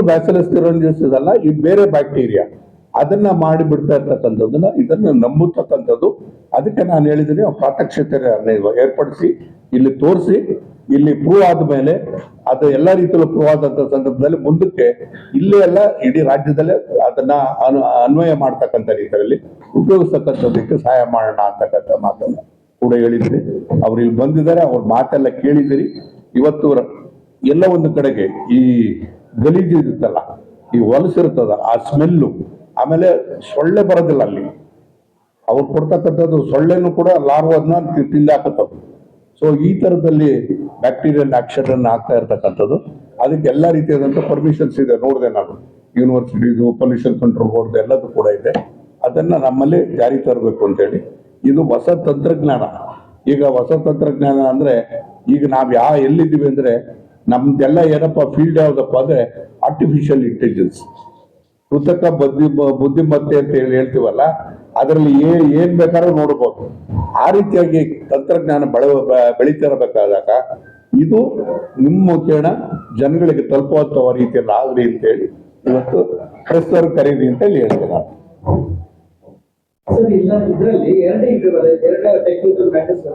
Bacillus ಥಿರೋಂಜಿಸಿಸ್ ಅಲ್ಲ ಇದು ಬೇರೆ ಬ್ಯಾಕ್ಟೀರಿಯಾ. ಅದನ್ನ ಮಾಡಿ ಬಿಡ್ತಾ ಇರ್ತಕ್ಕಂಥದ್ದನ್ನ ಇದನ್ನ ನಂಬುತ್ತಕ್ಕಂಥದ್ದು ಅದಕ್ಕೆ ನಾನು ಹೇಳಿದ್ದೀನಿ ಪ್ರಾತ್ಯಕ್ಷತೆ ಏರ್ಪಡಿಸಿ, ಇಲ್ಲಿ ತೋರಿಸಿ, ಇಲ್ಲಿ ಪ್ರೂವ್ ಆದ ಮೇಲೆ ಅದು ಎಲ್ಲ ರೀತಿಯಲ್ಲೂ ಪ್ರೂವ್ ಆದಂತ ಸಂದರ್ಭದಲ್ಲಿ ಮುಂದಕ್ಕೆ ಇಲ್ಲೇ ಎಲ್ಲ ಇಡೀ ರಾಜ್ಯದಲ್ಲೇ ಅದನ್ನ ಅನು- ಅನ್ವಯ ಮಾಡ್ತಕ್ಕಂಥ ರೀತಿಯಲ್ಲಿ ಉಪಯೋಗಿಸ್ತಕ್ಕಂಥದ್ದಕ್ಕೆ ಸಹಾಯ ಮಾಡೋಣ ಅಂತಕ್ಕಂಥ ಮಾತನ್ನ ಕೂಡ ಹೇಳಿದ್ರಿ ಅವ್ರು ಇಲ್ಲಿ ಬಂದಿದ್ದಾರೆ, ಅವ್ರ ಮಾತೆಲ್ಲ ಕೇಳಿದಿರಿ ಇವತ್ತು ಎಲ್ಲ ಒಂದು ಕಡೆಗೆ ಈ ಗಲೀಜು ಇರುತ್ತಲ್ಲ, ಈ ಹೊಲಸಿರ್ತದ ಆ ಸ್ಮೆಲ್ಲು, ಆಮೇಲೆ ಸೊಳ್ಳೆ ಬರೋದಿಲ್ಲ ಅಲ್ಲಿ. ಅವ್ರು ಕೊಡ್ತಕ್ಕಂಥದ್ದು ಸೊಳ್ಳೆನೂ ಕೂಡ ಲಾರ್ವನ್ನ ತಿಂದಾಕತ್ತದ್ದು ಸೊ ಈ ತರದಲ್ಲಿ ಬ್ಯಾಕ್ಟೀರಿಯಲ್ ಆಕ್ಷನ್ ಆಗ್ತಾ ಇರ್ತಕ್ಕಂಥದ್ದು. ಅದಕ್ಕೆ ಎಲ್ಲ ರೀತಿಯಾದಂಥ ಪರ್ಮಿಷನ್ಸ್ ಇದೆ, ನೋಡಿದೆ ನಾನು. ಯೂನಿವರ್ಸಿಟಿದು ಪೊಲ್ಯೂಷನ್ ಕಂಟ್ರೋಲ್ ಬೋರ್ಡ್ ಎಲ್ಲದೂ ಕೂಡ ಇದೆ. ಅದನ್ನ ನಮ್ಮಲ್ಲಿ ಜಾರಿ ತರಬೇಕು ಅಂತೇಳಿ. ಇದು ಹೊಸ ತಂತ್ರಜ್ಞಾನ. ಈಗ ಹೊಸ ತಂತ್ರಜ್ಞಾನ ಅಂದ್ರೆ ಈಗ ನಾವು ಯಾವ ಎಲ್ಲಿದ್ದೀವಿ ಅಂದ್ರೆ ನಮ್ದೆಲ್ಲ ಏನಪ್ಪ ಫೀಲ್ಡ್ ಯಾವ್ದಪ್ಪ ಅಂದ್ರೆ ಆರ್ಟಿಫಿಷಿಯಲ್ ಇಂಟೆಲಿಜೆನ್ಸ್ ಕೃತಕ ಬುದ್ಧಿ, ಬುದ್ಧಿಮತ್ತೆ ಅಂತ ಹೇಳಿ ಹೇಳ್ತೀವಲ್ಲ, ಅದರಲ್ಲಿ ಏ, ಏನು ಬೇಕಾದ್ರೂ ನೋಡ್ಬೋದು. ಆ ರೀತಿಯಾಗಿ ತಂತ್ರಜ್ಞಾನ ಬೆಳ ಬೆಳೀತಿರಬೇಕಾದಾಗ ಇದು ನಿಮ್ಮ ಮುಖೇಣ ಜನಗಳಿಗೆ ತಲುಪುವಂತ ರೀತಿಯಲ್ಲಿ ಅಂತ ಅಂತೇಳಿ ಇವತ್ತು ಪ್ರೆಸ್ ಅವ್ರು ಕರೀರಿ ಅಂತ ಹೇಳಿ ಹೇಳ್ತೀನಿ. ನಾನು ಇದರಲ್ಲಿ ಎರಡೇ ಇದಾವಲ್ಲ ಎರಡು ಟೆಕ್ನಿಕಲ್ ಮ್ಯಾಟರ್ಸ್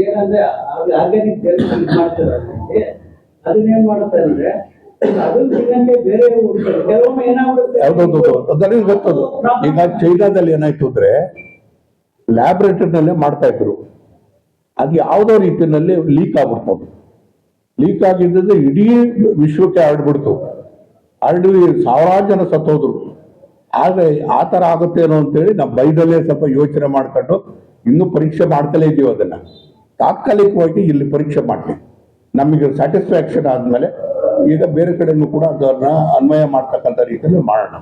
ಏನಂದ್ರೆ ಆರ್ಗ್ಯಾನಿಕ್ ಮಾಡ್ತಾರೆ ಅದನ್ನೇನ್ ಮಾಡುತ್ತೆ ಅಂದ್ರೆ ಗೊತ್ತದು. ಈಗ ಚೈನಾದಲ್ಲಿ ಏನಾಯ್ತು ಅಂದ್ರೆ ಲ್ಯಾಬ್ರೇಟರಿನಲ್ಲೇ ಮಾಡ್ತಾ ಇದ್ರು. ಅದು ಯಾವುದೋ ರೀತಿಯಲ್ಲಿ ಲೀಕ್ ಆಗ್ಬಿಡ್ತದೆ ಲೀಕ್ ಆಗಿದ್ದು ಇಡೀ ವಿಶ್ವಕ್ಕೆ ಹರಡ್ಬಿಡ್ತು. ಹರಡಿ ಸಾವಿರಾರು ಜನ ಸತ್ತೋದ್ರು. ಆದ್ರೆ ಆ ತರ ಆಗುತ್ತೇನೋ ಅಂತೇಳಿ ನಾವು ಬೈದಲ್ಲೇ ಸ್ವಲ್ಪ ಯೋಚನೆ ಮಾಡ್ಕೊಂಡು ಇನ್ನೂ ಪರೀಕ್ಷೆ ಮಾಡ್ತಲೇ ಇದೀವಿ ಅದನ್ನ. ತಾತ್ಕಾಲಿಕವಾಗಿ ಇಲ್ಲಿ ಪರೀಕ್ಷೆ ಮಾಡ್ತೀವಿ. ನಮಗೆ ಸ್ಯಾಟಿಸ್ಫ್ಯಾಕ್ಷನ್ ಆದ್ಮೇಲೆ ಈಗ ಬೇರೆ ಕಡೆನೂ ಕೂಡ ಅದನ್ನ ಅನ್ವಯ ಮಾಡ್ತಕ್ಕಂಥ ರೀತಿಯಲ್ಲಿ ಮಾಡೋಣ.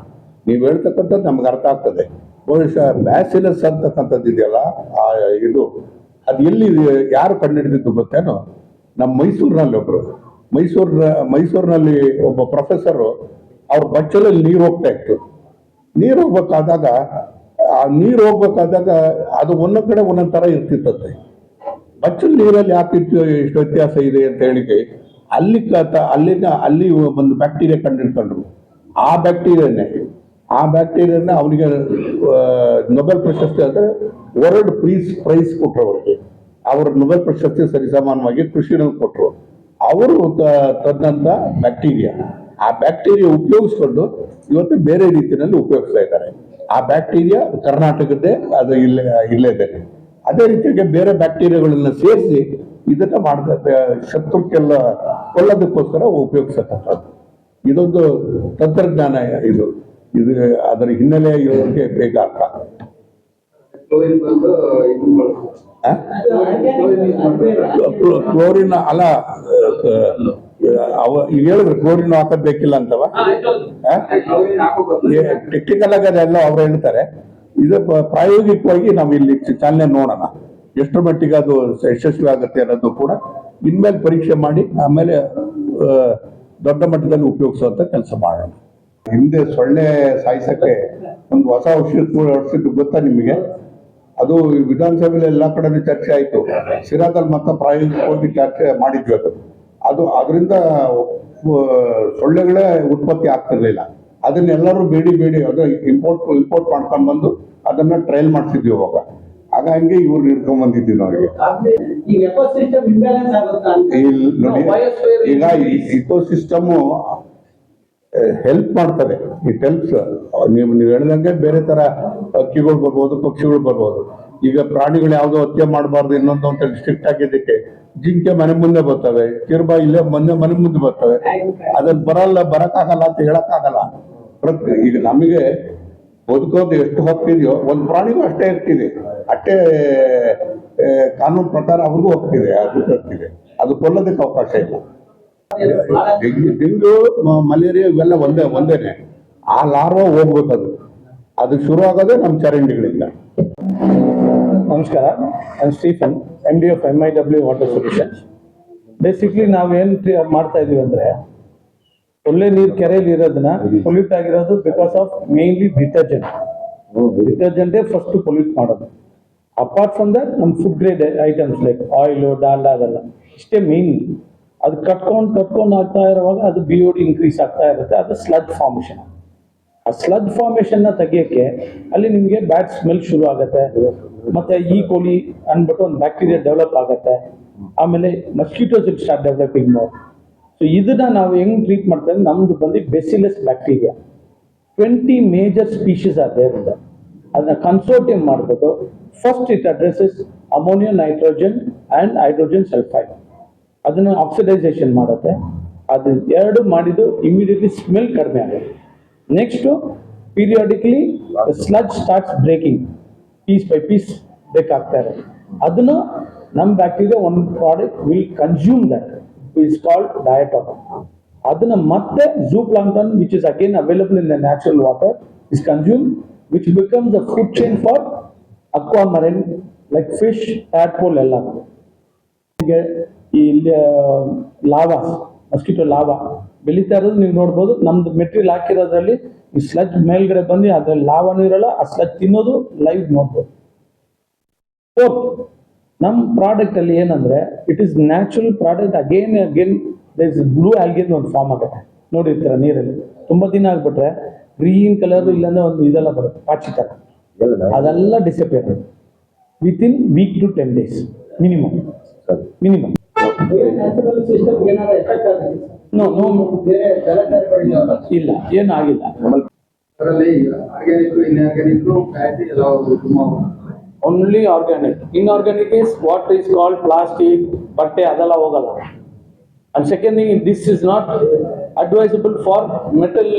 ನೀವು ಹೇಳ್ತಕ್ಕಂಥದ್ದು ನಮ್ಗೆ ಅರ್ಥ ಆಗ್ತದೆ. ಬಹುಶಃ ಬ್ಯಾಸಿಲಸ್ ಅಂತಕ್ಕಂಥದ್ದು ಇದೆಯಲ್ಲ, ಆ, ಇದು, ಅದು ಎಲ್ಲಿ ಯಾರು ಕಂಡುಹಿಡಿದಿದ್ದು ಗೊತ್ತೇನೋ? ನಮ್ಮ ಮೈಸೂರಿನಲ್ಲಿ ಒಬ್ಬರು ಮೈಸೂರಿನ ಮೈಸೂರಿನಲ್ಲಿ ಒಬ್ಬ ಪ್ರೊಫೆಸರು ಅವ್ರ ಬಚ್ಚಲಲ್ಲಿ ನೀರು ಹೋಗ್ತಾ ಇತ್ತು. ನೀರು ಹೋಗ್ಬೇಕಾದಾಗ, ಆ ನೀರು ಹೋಗ್ಬೇಕಾದಾಗ ಅದು ಒಂದೊಂದು ಕಡೆ ಒಂದೊಂದು ಥರ ಇರ್ತಿತ್ತಂತೆ. ಬಚ್ಚಲ್ ನೀರಲ್ಲಿ ಯಾಕೆ ಇಷ್ಟು ವ್ಯತ್ಯಾಸ ಇದೆ ಅಂತ ಹೇಳಿಕೆ ಅಲ್ಲಿ ಅಲ್ಲಿನ, ಅಲ್ಲಿ ಒಂದು ಬ್ಯಾಕ್ಟೀರಿಯಾ ಕಂಡಿಡ್ಕೊಂಡ್ರು. ಆ ಬ್ಯಾಕ್ಟೀರಿಯಾನೇ ಆ ಬ್ಯಾಕ್ಟೀರಿಯಾನ ಅವನಿಗೆ ನೊಬೆಲ್ ಪ್ರಶಸ್ತಿ ಅಂದರೆ ವರ್ಲ್ಡ್ ಪ್ರೀಸ್ ಪ್ರೈಸ್ ಕೊಟ್ಟರು ಅವ್ರಿಗೆ. ಅವರು ನೊಬೆಲ್ ಪ್ರಶಸ್ತಿ ಸರಿಸಮಾನವಾಗಿ ಕೃಷಿನಲ್ಲಿ ಕೊಟ್ಟರು ಅವರು ತ- ತಂದಂತ ಬ್ಯಾಕ್ಟೀರಿಯಾ ಆ ಬ್ಯಾಕ್ಟೀರಿಯಾ ಉಪಯೋಗಿಸ್ಕೊಂಡು ಇವತ್ತು ಬೇರೆ ರೀತಿಯಲ್ಲಿ ಉಪಯೋಗಿಸ್ತಾ ಇದ್ದಾರೆ. ಆ ಬ್ಯಾಕ್ಟೀರಿಯಾ ಕರ್ನಾಟಕದ್ದೇ, ಅದು ಇಲ್ಲೇ ಇಲ್ಲೇ ಇದೆ. ಅದೇ ರೀತಿಯಾಗಿ ಬೇರೆ ಬ್ಯಾಕ್ಟೀರಿಯಾಗಳನ್ನ ಸೇರಿಸಿ ಇದನ್ನ ಮಾಡಿದ ಶತ್ರುಕ್ಕೆಲ್ಲ ಕೊಲ್ಲೋದಕ್ಕೋಸ್ಕರ ಉಪಯೋಗಿಸತಕ್ಕಂಥದ್ದು. ಇದೊಂದು ತಂತ್ರಜ್ಞಾನ ಇದು. ಇದು ಅದರ ಹಿನ್ನೆಲೆ ಇರೋದಕ್ಕೆ ಬೇಗ ಅರ್ಥ ಕ್ಲೋರಿನ್ ಅಲ್ಲ ಅವ ಈಗ ಹೇಳಿದ್ರು ಕ್ಲೋರಿನ್ ಹಾಕೋದ್ ಬೇಕಿಲ್ಲ ಅಂತವ. ಟೆಕ್ನಿಕಲ್ ಆಗಿ ಅದೆಲ್ಲ ಅವ್ರು ಹೇಳ್ತಾರೆ. ಇದು ಪ್ರಾಯೋಗಿಕವಾಗಿ ನಾವು ಇಲ್ಲಿ ಚಾಲನೆ ನೋಡೋಣ. ಎಷ್ಟು ಮಟ್ಟಿಗೆ ಅದು ಯಶಸ್ವಿ ಆಗುತ್ತೆ ಅನ್ನೋದು ಕೂಡ ಇನ್ಮೇಲೆ ಪರೀಕ್ಷೆ ಮಾಡಿ, ಆಮೇಲೆ ದೊಡ್ಡ ಮಟ್ಟದಲ್ಲಿ ಉಪಯೋಗಿಸುವಂತ ಕೆಲಸ ಮಾಡೋಣ. ಹಿಂದೆ ಸೊಳ್ಳೆ ಸಾಯಿಸಕ್ಕೆ ಒಂದು ಹೊಸ ಔಷಧ ಔಷಧ ಗೊತ್ತಾ ನಿಮಗೆ? ಅದು ವಿಧಾನಸಭೆಯಲ್ಲಿ ಎಲ್ಲ ಕಡೆ ಚರ್ಚೆ ಆಯ್ತು. ಸಿರಾದಲ್ಲಿ ಮತ್ತೆ ಪ್ರಾಯೋಗಿಕವಾಗಿ ಚರ್ಚೆ ಮಾಡಿದ್ವಿ ಅದು. ಅದು ಅದರಿಂದ ಸೊಳ್ಳೆಗಳೇ ಉತ್ಪತ್ತಿ ಆಗ್ತಿರ್ಲಿಲ್ಲ. ಅದನ್ನೆಲ್ಲರೂ ಬೇಡಿ ಬೇಡಿ, ಅದು ಇಂಪೋರ್ಟ್ ಇಂಪೋರ್ಟ್ ಮಾಡ್ಕೊಂಡು ಬಂದು ಅದನ್ನ ಟ್ರಯಲ್ ಮಾಡ್ತಿದ್ವಿ ಅವಾಗ. ಆಗ ಹಂಗೆ ಇವ್ರು ಹಿಡ್ಕೊಂಡ್ ಬಂದಿದ್ವಿ ನಾವು ನೋಡಿ ಈಗ ಇಕೋ ಈಗ ಇಕೋಸಿಸ್ಟಮ್ ಹೆಲ್ಪ್ ಮಾಡ್ತದೆ. ಇಟ್ ಹೆಲ್ಪ್ಸ್ ನೀವು ನೀವು ಹೇಳ್ದಂಗೆ ಬೇರೆ ತರ ಹಕ್ಕಿಗಳು ಬರ್ಬೋದು ಪಕ್ಷಿಗಳು ಬರ್ಬೋದು. ಈಗ ಪ್ರಾಣಿಗಳು ಯಾವುದೋ ಹತ್ಯೆ ಮಾಡಬಾರ್ದು ಇನ್ನೊಂದು ಅಂತ ಸ್ಟ್ರಿಕ್ಟ್ ಆಗಿದ್ದಕ್ಕೆ ಜಿಂಕೆ ಮನೆ ಮುಂದೆ ಬರ್ತವೆ ಕಿರ್ಬ ಇಲ್ಲೇ ಮೊನ್ನೆ ಮನೆ ಮುಂದೆ ಬರ್ತವೆ. ಅದನ್ನ ಬರಲ್ಲ ಬರಕ್ಕಾಗಲ್ಲ ಅಂತ ಹೇಳಕ್ಕಾಗಲ್ಲ. ಪ್ರತಿ ಈಗ ನಮಗೆ ಬದುಕೋದು ಎಷ್ಟು ಹೋಗ್ತಿದೆಯೋ ಒಂದು ಪ್ರಾಣಿಗೂ ಅಷ್ಟೇ ಇರ್ತಿದೆ. ಅಷ್ಟೇ ಕಾನೂನು ಪ್ರಕಾರ ಅವ್ರಿಗೂ ಹೋಗ್ತಿದೆ ಅದು ಹಕ್ಕಿದೆ ಅದು ಕೊಲ್ಲೋದಕ್ಕೆ ಅವಕಾಶ ಇಲ್ಲ. ಡೆಂಗ್ಯೂ ಡೆಂಗ್ಯೂ ಮಲೇರಿಯಾ ಇವೆಲ್ಲ ಒಂದೇ ಒಂದೇನೆ. ಆ ಲಾರ್ವಾ ಹೋಗ್ಬೇಕದು. ಅದು ಶುರು ಆಗೋದೇ ನಮ್ಮ ಚರಂಡಿಗಳಿಂದ. ನಮಸ್ಕಾರ ನಾನು Stephen M D F M I W water solutions basically ನಾವೇನು ಮಾಡ್ತಾ ಇದೀವಿ ಅಂದ್ರೆ ಒಳ್ಳೆ ನೀರು ಕೆರೆಯಲ್ಲಿ ಇರೋದನ್ನ ಪೊಲ್ಯೂಟ್ ಆಗಿರೋದು ಬಿಕಾಸ್ ಆಫ್ ಮೇನ್ಲಿ ಡಿಟರ್ಜೆಂಟ್ ಡಿಟರ್ಜೆಂಟೇ ಫಸ್ಟ್ ಪೊಲ್ಯೂಟ್ ಮಾಡೋದು. ಅಪಾರ್ಟ್ ಫ್ರಮ್ ದಟ್ ನಮ್ಮ food grade items like oil Dalda ಅದೆಲ್ಲ. ಇಷ್ಟೇ ಮೇನ್ ಅದು ಕಟ್ಕೊಂಡು ಕಟ್ಕೊಂಡು ಆಗ್ತಾ ಇರುವಾಗ ಅದು ಬಿ ಓಡಿ ಡಿ ಇನ್ಕ್ರೀಸ್ ಆಗ್ತಾ ಇರುತ್ತೆ. ಅದು ಸ್ಲಡ್ ಫಾರ್ಮೇಷನ್ ಆ ಸ್ಲಡ್ ಫಾರ್ಮೇಷನ್ನ ತೆಗಿಯಕ್ಕೆ ಅಲ್ಲಿ ನಿಮಗೆ ಬ್ಯಾಡ್ ಸ್ಮೆಲ್ ಶುರು ಆಗುತ್ತೆ. ಮತ್ತೆ ಈ ಕೋಳಿ ಅಂದ್ಬಿಟ್ಟು ಒಂದು ಬ್ಯಾಕ್ಟೀರಿಯಾ ಡೆವಲಪ್ ಆಗುತ್ತೆ. ಆಮೇಲೆ ಮಸ್ಕಿಟೋಸ್ ಸ್ಟಾರ್ಟ್ ಡೆವಲಪಿಂಗ್ ಸೊ ಇದನ್ನ ನಾವು ಹೆಂಗ್ ಟ್ರೀಟ್ ಮಾಡ್ತೇವೆ ನಮ್ದು ಬಂದು bacillus bacteria twenty major species ಇದೆ ಅದನ್ನ ಕನ್ಸೋರ್ಟಿಯಂ ಮಾಡಿಬಿಟ್ಟು first it addresses ammonium nitrogen and hydrogen sulphide ಅದನ್ನ ಆಕ್ಸಿಡೈಸೇಷನ್ ಮಾಡುತ್ತೆ. ಅದು ಎರಡು ಮಾಡಿದ್ದು ಇಮಿಡಿಯೇಟ್ಲಿ ಸ್ಮೆಲ್ ಕಡಿಮೆ ಆಗುತ್ತೆ. Next periodically sludge starts breaking piece by piece break ಆಗ್ತಾ ಇರುತ್ತೆ. ಅದನ್ನ ನಮ್ಮ ಬ್ಯಾಕ್ಟೀರಿಯಾ ಒಂದು product will consume that diatom ಅದನ್ನ ಮತ್ತೆ zooplankton which is again available in the natural water is consume which becomes a food chain for aqua marine like fish tadpole ಎಲ್ಲ ಈ lava mosquito lava ಬೆಳೀತಾ ಇರೋದು ನೀವು ನೋಡ್ಬೋದು. ನಮ್ದು ಮೆಟೀರಿಯಲ್ ಹಾಕಿರೋದ್ರಲ್ಲಿ ಈ ಸ್ಲಜ್ ಮೇಲ್ಗಡೆ ಬಂದು ಅದ್ರಲ್ಲಿ ಲಾವಾನು ಇರಲ್ಲ, ಆ ಸ್ಲಜ್ ತಿನ್ನೋದು ಲೈವ್ ನೋಡ್ಬೋದು. ಫೋರ್ತ್ ನಮ್ಮ ಪ್ರಾಡಕ್ಟ್ ಅಲ್ಲಿ ಏನಂದ್ರೆ it is natural product again again is blue ಆಲ್ಗಿನ್ ಒಂದು ಫಾರ್ಮ್ ಆಗುತ್ತೆ. ನೋಡಿರ್ತೀರ ನೀರಲ್ಲಿ. ತುಂಬಾ ದಿನ ಆಗ್ಬಿಟ್ರೆ ಗ್ರೀನ್ ಕಲರ್ ಇಲ್ಲಾಂದ್ರೆ ಒಂದು ಇದೆಲ್ಲ ಬರುತ್ತೆ ಪಾಚಿ ತರ. ಅದೆಲ್ಲ disappear within week to ten days minimum minimum natural system ಏನಾದ್ರು ಎಫೆಕ್ಟ್ ಆಗುತ್ತೆ ನೋ ನೋ ಇಲ್ಲ ಏನು ಆಗಿಲ್ಲ. ಅದರಲ್ಲಿ organic inorganic only organic inorganic is what is called plastic ಬಟ್ಟೆ ಅದೆಲ್ಲ ಹೋಗಲ್ಲ. And second thing this is not advisable for metal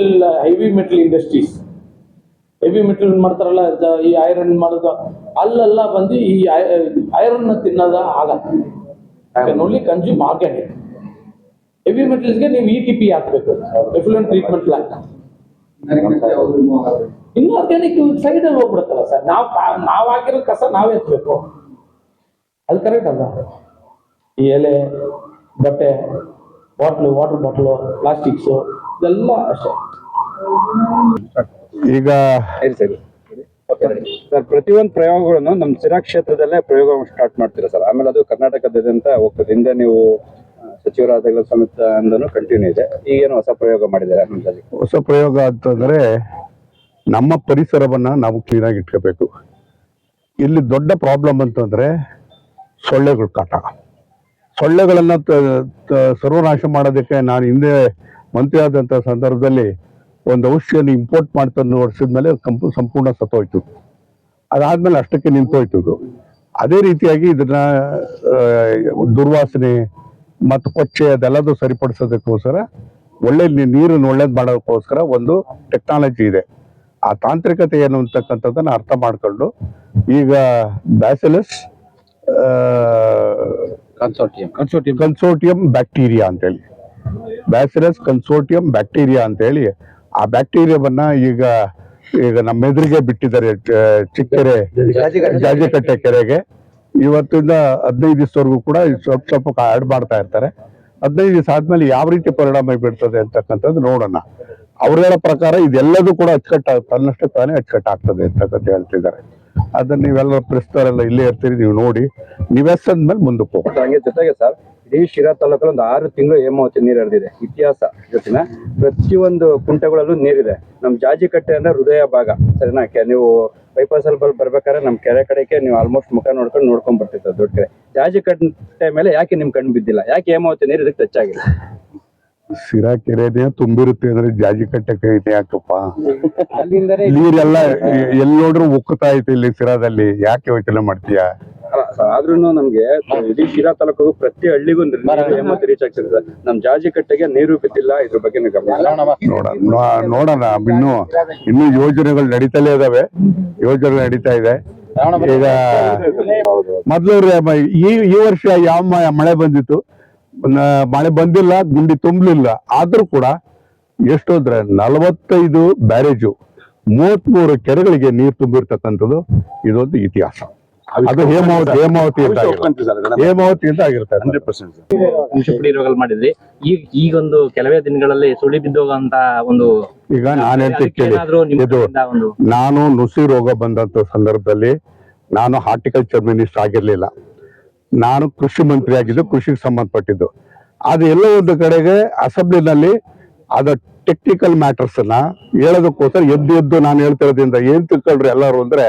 heavy metal industries heavy metal ಮಾಡ್ತಾರಲ್ಲ ಈ ಐರನ್ ಮಾಡೋದು. ಅಲ್ಲೆಲ್ಲ ಬಂದು ಈ ಐರನ್ ತಿನ್ನೋದ ಆಗಲ್ಲ. ಓನ್ಲಿ ಕನ್ಸ್ಯೂಮ್ ಆರ್ಗ್ಯಾನಿಕ್ ಹೆವಿ ಮೆಟಲ್ಸ್ಗೆ ನೀವು ಇ ಟಿ ಪಿ ಹಾಕ್ಬೇಕು. Effluent treatment plan inorganic side ಅಲ್ಲಿ ಹೋಗ್ಬಿಡುತ್ತಲ್ಲ ಸರ್? ನಾವು ನಾವು ಹಾಕಿರೋ ಕಸ ನಾವೇ ಎತ್ತಬೇಕು ಅದು ಕರೆಕ್ಟ್ ಅಲ್ಲ ಈ ಎಲೆ ಬಟ್ಟೆ ಬಾಟ್ಲು ವಾಟರ್ ಬಾಟ್ಲು ಪ್ಲಾಸ್ಟಿಕ್ಸು ಇದೆಲ್ಲ ಅಷ್ಟೇ. ಈಗ ಸರ್. ಪ್ರತಿಯೊಂದು ಪ್ರಯೋಗಗಳನ್ನು ನಮ್ಮ ಸಿರಾ ಕ್ಷೇತ್ರದಲ್ಲೇ ಪ್ರಯೋಗ ಸ್ಟಾರ್ಟ್ ಮಾಡ್ತೀರಾ ಸರ್? ಆಮೇಲೆ ಅದು ಕರ್ನಾಟಕದಾದ್ಯಂತ ಹೋಗ್ತದೆ ಹಿಂದೆ ನೀವು ಸಚಿವರಾದ ಸಮೇತ ಅಂದನು ಕಂಟಿನ್ಯೂ ಇದೆ. ಈಗೇನು ಹೊಸ ಪ್ರಯೋಗ ಮಾಡಿದ್ದಾರೆ? ಹೊಸ ಪ್ರಯೋಗ ಅಂತಂದ್ರೆ ನಮ್ಮ ಪರಿಸರವನ್ನು ನಾವು ಕ್ಲೀನಾಗಿ ಇಟ್ಕೋಬೇಕು. ಇಲ್ಲಿ ದೊಡ್ಡ ಪ್ರಾಬ್ಲಮ್ ಅಂತಂದರೆ ಸೊಳ್ಳೆಗಳ ಕಾಟ. ಸೊಳ್ಳೆಗಳನ್ನು ಸರ್ವನಾಶ ಮಾಡೋದಕ್ಕೆ ನಾನು ಹಿಂದೆ ಮಂತ್ರಿಯಾದಂಥ ಸಂದರ್ಭದಲ್ಲಿ ಒಂದು ಔಷಧಿಯನ್ನು ಇಂಪೋರ್ಟ್ ಮಾಡ್ತಾನೆ ವರ್ಷದ ಮೇಲೆ ಕಂಪು ಸಂಪೂರ್ಣ ಸತ್ತೋಯ್ತು. ಅದಾದಮೇಲೆ ಅಷ್ಟಕ್ಕೆ ನಿಂತೋಯ್ತು. ಅದೇ ರೀತಿಯಾಗಿ ಇದನ್ನ ದುರ್ವಾಸನೆ ಮತ್ತು ಕೊಚ್ಚೆ ಅದೆಲ್ಲದೂ ಸರಿಪಡಿಸೋದಕ್ಕೋಸ್ಕರ ಒಳ್ಳೆ ನೀರನ್ನು ಒಳ್ಳೇದು ಮಾಡೋದಕ್ಕೋಸ್ಕರ ಒಂದು ಟೆಕ್ನಾಲಜಿ ಇದೆ. ಆ ತಾಂತ್ರಿಕತೆ ಏನು ಅಂತಕ್ಕಂಥದ್ದನ್ನ ಅರ್ಥ ಮಾಡಿಕೊಂಡು ಈಗ bacillus consortium. Consortium. Consortium bacteria ಅಂತೇಳಿ. ಬ್ಯಾಸಿಲಸ್ ಕನ್ಸೋರ್ಟಿಯಂ ಬ್ಯಾಕ್ಟೀರಿಯಾ ಅಂತೇಳಿ ಆ ಬ್ಯಾಕ್ಟೀರಿಯಾವನ್ನ ಈಗ ಈಗ ನಮ್ಮ ಎದುರಿಗೆ ಬಿಟ್ಟಿದ್ದಾರೆ ಚಿಕ್ಕೆರೆ ಜಾಜಿಕಟ್ಟೆ ಕೆರೆಗೆ. ಇವತ್ತಿಂದ ಹದಿನೈದು ದಿವಸವರೆಗೂ ಕೂಡ ಸ್ವಲ್ಪ ಸ್ವಲ್ಪ ಆಡ್ ಮಾಡ್ತಾ ಇರ್ತಾರೆ. ಹದಿನೈದು ದಿವಸ ಆದ್ಮೇಲೆ ಯಾವ ರೀತಿ ಪರಿಣಾಮ ಬೀಳ್ತದೆ ಅಂತಕ್ಕಂಥದ್ದು ನೋಡೋಣ. ಅವ್ರ ಹೇಳೋ ಪ್ರಕಾರ ಇದೆಲ್ಲದೂ ಕೂಡ ಅಚ್ಚುಕಟ್ಟ ತನ್ನಷ್ಟು ತಾನೇ ಅಚ್ಚುಕಟ್ಟಾಗ್ತದೆ ಅಂತಕ್ಕಂಥ ಹೇಳ್ತಿದ್ದಾರೆ. ಅದನ್ನ ನೀವೆಲ್ಲ ಪ್ರೆಸ್ತವರೆಲ್ಲ ಇಲ್ಲೇ ಇರ್ತೀರಿ, ನೀವು ನೋಡಿ. ನೀವೆಸ್ ಅಂದ್ಮೇಲೆ ಮುಂದಕ್ಕೆ ಹೋಗಿ ಹಂಗೆ ಜೊತೆಗೆ ಸರ್, ಇಡೀ ಶಿರಾ ತಾಲೂಕಲ್ಲಿ ಒಂದು ಆರು ತಿಂಗಳು ಹೇಮಾವತಿ ನೀರು ಹರಿದಿದೆ ಇತಿಹಾಸ ಜೊತೆನ ಪ್ರತಿಯೊಂದು ಕುಂಟೆಗಳಲ್ಲೂ ನೀರಿದೆ. ನಮ್ಮ ಜಾಜಿ ಕಟ್ಟೆ ಅಂದ್ರೆ ಹೃದಯ ಭಾಗ. ಸರಿನಾ? ನೀವು ಬೈಪಾಸ್ ಅಲ್ಲಿ ಬರ್ಬೇಕಾದ್ರೆ ನಮ್ಮ ಕೆರೆ ಕಡೆಗೆ ನೀವು ಆಲ್ಮೋಸ್ಟ್ ಮುಖ ನೋಡ್ಕೊಂಡು ನೋಡ್ಕೊಂಡ್ ಬರ್ತಿತ್ತು ದೊಡ್ಡ ಕೆರೆ. ಜಾಜಿ ಕಟ್ಟೆ ಮೇಲೆ ಯಾಕೆ ನಿಮ್ ಕಣ್ಣು ಬಿದ್ದಿಲ್ಲ? ಯಾಕೆ ಹೇಮಾವತಿ ನೀರು ಇದಕ್ಕೆ ಹೆಚ್ಚಾಗಿಲ್ಲ ಸಿರಾ ಕೆರೆನೇ ತುಂಬಿರುತ್ತೆ ಅಂದ್ರೆ ಜಾಜಿ ಕಟ್ಟೆ ಕೈತೆ ಯಾಕಪ್ಪ? ನೀರೆಲ್ಲ ಎಲ್ಲಿ ನೋಡ್ರು ಉಕ್ಕುತ್ತಾ ಐತೆ ಇಲ್ಲಿ ಸಿರಾದಲ್ಲಿ. ಯಾಕೆ ಯೋಚನೆ ಮಾಡ್ತೀಯ? ಆದ್ರೂ ನಮ್ಗೆ ಇಡೀ ಶಿರಾ ತಾಲೂಕು ಪ್ರತಿ ಹಳ್ಳಿಗೂ ನೀರು ರೀಚ್ ಆಗ್ತಿದೆ ಸರ್. ನಮ್ ಜಾಜಿ ಕಟ್ಟೆಗೆ ನೀರು ಬಿದ್ದಿಲ್ಲ ಇದ್ರ ಬಗ್ಗೆ ನೋಡೋಣ ನೋಡೋಣ ಇನ್ನು ಇನ್ನು ಯೋಜನೆಗಳು ನಡೀತಲೇ ಇದಾವೆ. ಯೋಜನೆ ನಡೀತಾ ಇದೆ. ಈಗ ಮೊದ್ಲು ಈ ಈ ವರ್ಷ ಯಾವ ಮಳೆ ಬಂದಿತ್ತು? ಮಳೆ ಬಂದಿಲ್ಲ ಗುಂಡಿ ತುಂಬಲಿಲ್ಲ. ಆದ್ರೂ ಕೂಡ ಎಷ್ಟೋದ್ರೆ ನಲವತ್ತೈದು ಬ್ಯಾರೇಜು ಮೂವತ್ಮೂರು ಕೆರೆಗಳಿಗೆ ನೀರು ತುಂಬಿರ್ತಕ್ಕಂಥದ್ದು ಇದೊಂದು ಇತಿಹಾಸ. ಅದು ಹೇಮಾವತಿ ಅಂತ ಹೇಮಾವತಿ ಅಂತ ಆಗಿರ್ತಾರೆ ಮಾಡಿದ್ರಿ. ಈಗ ಈಗೊಂದು ಕೆಲವೇ ದಿನಗಳಲ್ಲಿ ಸುಳಿ ಬಿದ್ದೋಗಂತ ಒಂದು ಈಗ ನಾನು ಹೇಳ್ತೀನಿ ಕೇಳಿ. ಇದು ಒಂದು ನಾನು ನುಸಿ ರೋಗ ಬಂದಂತ ಸಂದರ್ಭದಲ್ಲಿ ನಾನು ಹಾರ್ಟಿಕಲ್ಚರ್ ಮಿನಿಸ್ಟರ್ ಆಗಿರ್ಲಿಲ್ಲ. ನಾನು ಕೃಷಿ ಮಂತ್ರಿ ಆಗಿದ್ದು ಕೃಷಿಗೆ ಸಂಬಂಧಪಟ್ಟಿದ್ದು. ಅದು ಎಲ್ಲ ಒಂದು ಕಡೆಗೆ ಅಸೆಂಬ್ಲಿನಲ್ಲಿ ಅದ ಟೆಕ್ನಿಕಲ್ ಮ್ಯಾಟರ್ಸ್ ಅನ್ನ ಹೇಳೋದಕ್ಕೋಸ್ಕರ ಎದ್ದು ಎದ್ದು ನಾನು ಹೇಳ್ತಿರೋದ್ರಿಂದ ಏನ್ ತಿಳ್ಕೊಳ್ರಿ ಎಲ್ಲರೂ ಅಂದ್ರೆ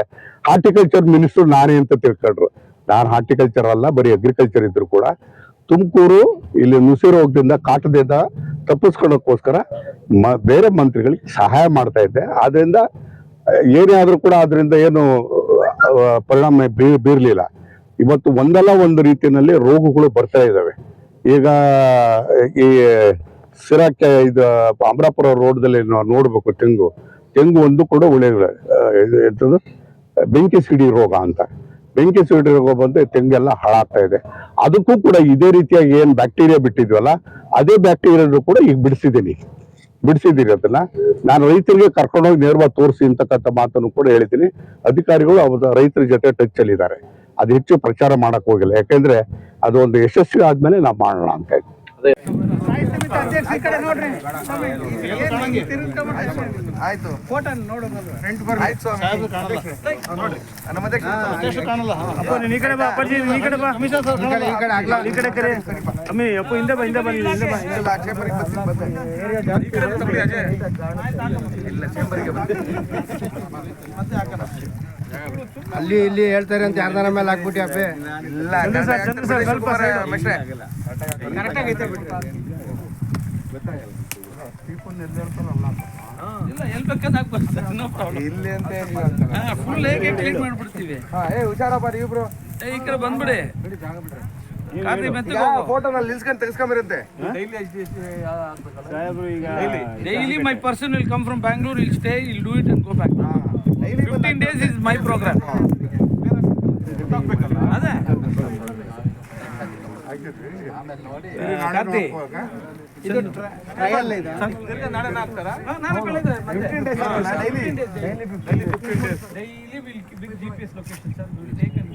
ಹಾರ್ಟಿಕಲ್ಚರ್ ಮಿನಿಸ್ಟರ್ ನಾನೇ ಅಂತ ತಿಳ್ಕೊಳ್ರು. ನಾನು ಹಾರ್ಟಿಕಲ್ಚರ್ ಅಲ್ಲ, ಬರೀ ಅಗ್ರಿಕಲ್ಚರ್ ಇದ್ರು ಕೂಡ. ತುಮಕೂರು, ಇಲ್ಲಿ ನುಸಿ ರೋಗದಿಂದ ಕಾಟದಿಂದ ತಪ್ಪಿಸ್ಕೊಳ್ಳೋಕ್ಕೋಸ್ಕರ ಮ, ಬೇರೆ ಮಂತ್ರಿಗಳಿಗೆ ಸಹಾಯ ಮಾಡ್ತಾ ಇದ್ದೆ. ಆದ್ರಿಂದ, ಏನೇ ಆದ್ರೂ ಕೂಡ ಅದರಿಂದ ಏನು ಪರಿಣಾಮ ಬೀರ್ಲಿಲ್ಲ. ಇವತ್ತು ಒಂದಲ್ಲ ಒಂದು ರೀತಿಯಲ್ಲಿ ರೋಗಗಳು ಬರ್ತಾ ಇದ್ದಾವೆ. ಈಗ ಈ ಸಿರಾಕ್ಕೆ ಇದು ಅಮರಾಪುರ ರೋಡ್ದಲ್ಲಿ ನಾವು ನೋಡಬೇಕು ತೆಂಗು. ತೆಂಗು ಒಂದು ಕೂಡ ಒಳ್ಳೆ ಎಂಥದ್ದು ಬೆಂಕಿ ಸಿಡಿ ರೋಗ ಅಂತ. ಬೆಂಕಿ ಸಿಡಿ ರೋಗ ಬಂದು ತೆಂಗೆಲ್ಲ ಹಾಳಾಗ್ತಾ ಇದೆ. ಅದಕ್ಕೂ ಕೂಡ ಇದೇ ರೀತಿಯಾಗಿ ಏನು ಬ್ಯಾಕ್ಟೀರಿಯಾ ಬಿಟ್ಟಿದ್ವಲ್ಲ, ಅದೇ ಬ್ಯಾಕ್ಟೀರಿಯಾನು ಕೂಡ ಈಗ ಬಿಡಿಸಿದ್ದೀನಿ. ಬಿಡಿಸಿದ್ದೀರಿ ಅದನ್ನ. ನಾನು ರೈತರಿಗೆ ಕರ್ಕೊಂಡೋಗಿ ನೇರವಾಗಿ ತೋರಿಸಿ ಅಂತಕ್ಕಂಥ ಮಾತನ್ನು ಕೂಡ ಹೇಳ್ತೀನಿ ಅಧಿಕಾರಿಗಳು ಅವರ ರೈತರ ಜೊತೆ ಟಚ್ ಅಲ್ಲಿ ಅದು ಹೆಚ್ಚು ಪ್ರಚಾರ ಮಾಡಕ್ ಹೋಗಿಲ್ಲ. ಯಾಕೆಂದ್ರೆ ಅದು ಒಂದು ಯಶಸ್ವಿ ಆದ್ಮೇಲೆ ನಾವು ಮಾಡೋಣ ಅಂತ ಇಲ್ಲ ಚೇಂಬರ್ಗೆ ಅಲ್ಲಿ ಇಲ್ಲಿ ಹೇಳ್ತಾರೆ ಅಂತ ಯಾರ್ದಾರ ಮೇಲೆ ಹಾಕ್ಬಿಟ್ಟಿ ಅಪ್ಪೆ ಇಲ್ಲ ಸ್ವಲ್ಪ ಮಿಸ್ಟ್ರೆ ಇಲ್ಲಿ ಅಂತ ಏನಿಲ್ಲ ಅಂತ ಫುಲ್ ಹೇಗೆ ಕ್ಲೀನ್ ಮಾಡ್ಬಿಡ್ತೀವಿ ಹಾ ಏ ಹುಷಾರಪ್ಪ ಇಬ್ರು ಏ, ಈ ಕಡೆ ಬಂದ್ಬಿಡಿ ಮೈ ಪರ್ಸನ್ ಈಗ come ಫೋಟೋನಲ್ಲಿ ನಿಲ್ಸ್ಕೊಂಡು I'll stay I'll do it and go back. 15 days is my program. ಅದೇ ಕಾರ್ತಿ ಇದು ಟ್ರಯಲ್ ಇದೆ ನಾಳೆ ಬೆಳಿಗ್ಗೆ ಮತ್ತೆ. Daily daily give GPS daily, sir. We will take and we will